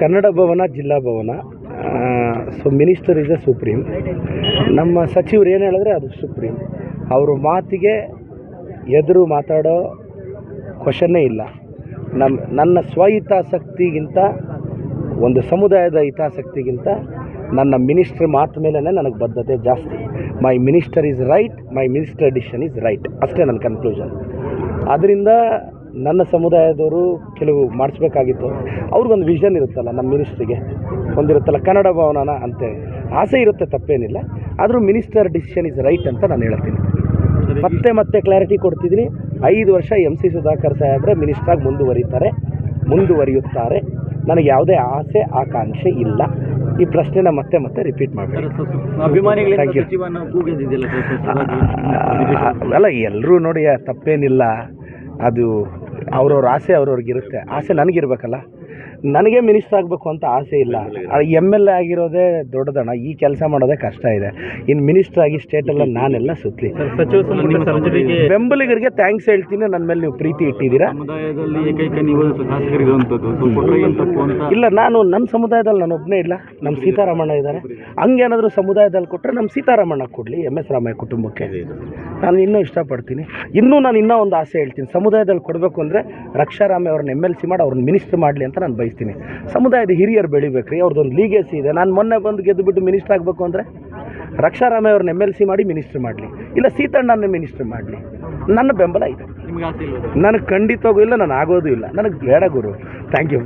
ಕನ್ನಡ ಭವನ, ಜಿಲ್ಲಾ ಭವನ. So minister is a supreme ನಮ್ಮ ಸಚಿವರು ಏನು ಹೇಳಿದ್ರೆ ಅದು ಸುಪ್ರೀಂ ಅವರು ಮಾತಿಗೆ ಎದುರು ಮಾತಾಡೋ ಕ್ವಶನ್ನೇ ಇಲ್ಲ. ನಮ್ಮ ನನ್ನ ಸ್ವಹಿತಾಸಕ್ತಿಗಿಂತ ಒಂದು ಸಮುದಾಯದ ಹಿತಾಸಕ್ತಿಗಿಂತ ನನ್ನ ಮಿನಿಸ್ಟ್ರ್ ಮಾತು ಮೇಲೇ ನನಗೆ ಬದ್ಧತೆ ಜಾಸ್ತಿ. My minister is right my minister decision is right ಅಷ್ಟೇ ನನ್ನ ಕನ್ಕ್ಲೂಷನ್ ಆದ್ದರಿಂದ ನನ್ನ ಸಮುದಾಯದವರು ಕೆಲವು ಮಾಡಿಸ್ಬೇಕಾಗಿತ್ತು ಅವ್ರಿಗೊಂದು ವಿಷನ್ ಇರುತ್ತಲ್ಲ ನಮ್ಮ ಮಿನಿಸ್ಟ್ರಿಗೆ ಒಂದಿರುತ್ತಲ್ಲ ಕನ್ನಡ ಭವನನ ಅಂತ ಆಸೆ ಇರುತ್ತೆ ತಪ್ಪೇನಿಲ್ಲ ಆದರೂ ಮಿನಿಸ್ಟರ್ ಡಿಸಿಷನ್ ಇಸ್ ರೈಟ್ ಅಂತ ನಾನು ಹೇಳ್ತೀನಿ ಮತ್ತೆ ಮತ್ತೆ ಕ್ಲಾರಿಟಿ ಕೊಡ್ತಿದ್ದೀನಿ ಐದು ವರ್ಷ ಎಂ ಸಿ ಸುಧಾಕರ್ ಸಾಹೇಬ್ರೆ ಮಿನಿಸ್ಟ್ರಾಗಿ ಮುಂದುವರಿತಾರೆ ಮುಂದುವರಿಯುತ್ತಾರೆ ನನಗೆ ಯಾವುದೇ ಆಸೆ ಆಕಾಂಕ್ಷೆ ಇಲ್ಲ ಈ ಪ್ರಶ್ನೆನ ಮತ್ತೆ ಮತ್ತೆ ರಿಪೀಟ್ ಮಾಡ್ತಾರೆ. ಅಲ್ಲ ಎಲ್ಲರೂ ನೋಡಿ ತಪ್ಪೇನಿಲ್ಲ ಅದು ಅವ್ರವ್ರ ಆಸೆ ಅವ್ರವ್ರಿಗಿರುತ್ತೆ ಆಸೆ ನನಗಿರ್ಬೇಕಲ್ಲ? ನನಗೆ ಮಿನಿಸ್ಟರ್ ಆಗಬೇಕು ಅಂತ ಆಸೆ ಇಲ್ಲ. ಎಂ ಎಲ್ ಎ ಆಗಿರೋದೇ ದೊಡ್ಡದಣ್ಣ ಈ ಕೆಲಸ ಮಾಡೋದೇ ಕಷ್ಟ ಇದೆ. ಇನ್ನು ಮಿನಿಸ್ಟರ್ ಆಗಿ ಸ್ಟೇಟೆಲ್ಲ ನಾನೆಲ್ಲ ಸುತ್ತಲಿ ಬೆಂಬಲಿಗರಿಗೆ ಥ್ಯಾಂಕ್ಸ್ ಹೇಳ್ತೀನಿ. ನನ್ನ ಮೇಲೆ ನೀವು ಪ್ರೀತಿ ಇಟ್ಟಿದ್ದೀರಾ? ಇಲ್ಲ ನಾನು ನನ್ನ ಸಮುದಾಯದಲ್ಲಿ ನಾನು ಒಬ್ಬನೇ ಇಲ್ಲ. ನಮ್ಮ ಸೀತಾರಾಮಣ್ಣ ಇದ್ದಾರೆ. ಹಂಗೇನಾದರೂ ಸಮುದಾಯದಲ್ಲಿ ಕೊಟ್ಟರೆ ನಮ್ಮ ಸೀತಾರಾಮಣ್ಣ ಕೊಡಲಿ. ಎಂ ಎಸ್ ರಾಮಯ್ಯ ಕುಟುಂಬಕ್ಕೆ. ನಾನು ಇನ್ನೂ ಇಷ್ಟಪಡ್ತೀನಿ. ಇನ್ನೂ ನಾನು ಇನ್ನೂ ಒಂದು ಆಸೆ ಹೇಳ್ತೀನಿ. ಸಮುದಾಯದಲ್ಲಿ ಕೊಡಬೇಕು ಅಂದರೆ ರಕ್ಷಾರಾಮಯ್ಯ ಅವ್ರನ್ನ ಎಂ ಎಲ್ ಸಿ ಮಾಡಿ ಅವ್ರನ್ನ ಮಿನಿಸ್ಟರ್ ಮಾಡಲಿ ಅಂತ ನಾನು ಬಯಸ್ತೀನಿ. ಸಮುದಾಯದ ಹಿರಿಯರು ಬೆಳಿಬೇಕು ರೀ ಅವ್ರದ್ದೊಂದು ಲೀಗೇಸಿ ಇದೆ. ನಾನು ಮೊನ್ನೆ ಬಂದು ಗೆದ್ದುಬಿಟ್ಟು ಮಿನಿಸ್ಟರ್ ಆಗಬೇಕು ಅಂದರೆ ರಕ್ಷಾರಾಮಯ್ಯ ಅವ್ರನ್ನ ಎಂ ಎಲ್ ಸಿ ಮಾಡಿ ಮಿನಿಸ್ಟರ್ ಮಾಡಲಿ. ಇಲ್ಲ ಸೀತಣ್ಣನ ಮಿನಿಸ್ಟರ್ ಮಾಡಲಿ. ನನ್ನ ಬೆಂಬಲ ಇದೆ. ನನಗೆ ಖಂಡಿತವಾಗೂ ಇಲ್ಲ ನಾನು ಆಗೋದು ಇಲ್ಲ. ನನಗೆ ಬೇಡ ಗುರು. Thank you